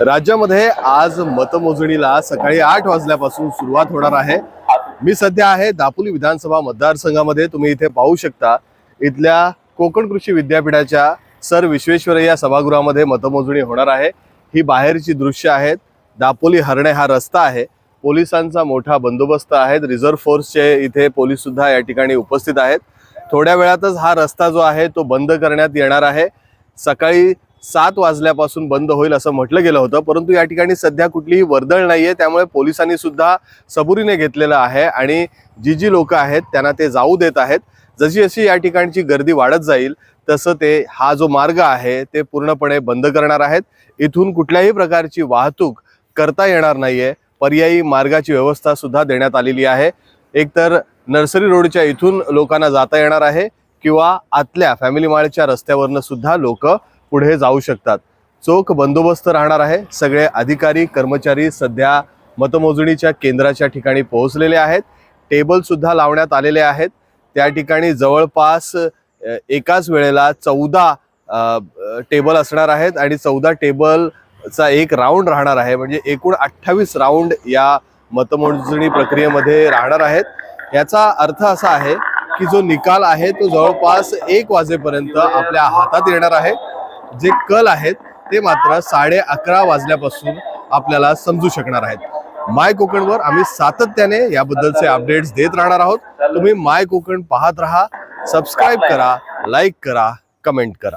राज्यामध्ये आज मतमोजणीला सकाळी आठ वाजल्यापासून सुरुवात होणार आहे. मी सध्या आहे दापोली विधानसभा मतदारसंघामध्ये. तुम्ही इथे पाहू शकता इथल्या कोकण कृषी विद्यापीठाच्या सर विश्वेश्वरय्या सभागृहामध्ये मतमोजणी होणार आहे. ही बाहेरची दृश्य आहेत दापोली हरणे हा रस्ता आहे. पोलिसांचा मोठा बंदोबस्त आहे. रिझर्व्ह फोर्सचे इथे पोलीस सुद्धा या ठिकाणी उपस्थित आहेत. थोड्या वेळातच हा रस्ता जो आहे तो बंद करण्यात येणार आहे. सकाळी सात वाजल्यापासून बंद होईल असं म्हटलं गेलं होतं परंतु या ठिकाणी सध्या कुठलीही वर्दळ नाही आहे त्यामुळे पोलिसांनी सुद्धा सबुरीने घेतलेलं आहे आणि जी जी लोकं आहेत त्यांना ते जाऊ देत आहेत. जशी जशी या ठिकाणची गर्दी वाढत जाईल तसं ते हा जो मार्ग आहे ते पूर्णपणे बंद करणार आहेत. इथून कुठल्याही प्रकारची वाहतूक करता येणार नाहीये. पर्यायी मार्गाची व्यवस्था सुद्धा देण्यात आलेली आहे. एकतर नर्सरी रोडच्या इथून लोकांना जाता येणार आहे किंवा आतल्या फॅमिली माळच्या रस्त्यावरनं सुद्धा लोक पुढे जाऊ शकतात. चोख बंदोबस्त राहणार आहे. सगळे अधिकारी कर्मचारी सध्या मतमोजणीच्या केंद्राच्या ठिकाणी पोहोचलेले आहेत. टेबल सुद्धा लावण्यात आलेले आहेत. त्या ठिकाणी जवळपास एकाच वेळेला चौदा टेबल असणार आहेत आणि चौदा टेबलचा एक राऊंड राहणार आहे. म्हणजे एकूण अठ्ठावीस राऊंड या मतमोजणी प्रक्रियेमध्ये राहणार आहेत. याचा अर्थ असा आहे की जो निकाल आहे तो जवळपास एक वाजेपर्यंत आपल्या हातात येणार आहे. जे कल आहेत ते मात्र साडे अकरा वाजल्यापासून आपल्याला समजू शकणार आहेत. माय कोकणवर आम्ही सातत्याने याबद्दलचे अपडेट्स देत राहणार आहोत. तुम्ही माय कोकण पाहत राहा सबस्क्राईब करा लाईक करा कमेंट करा.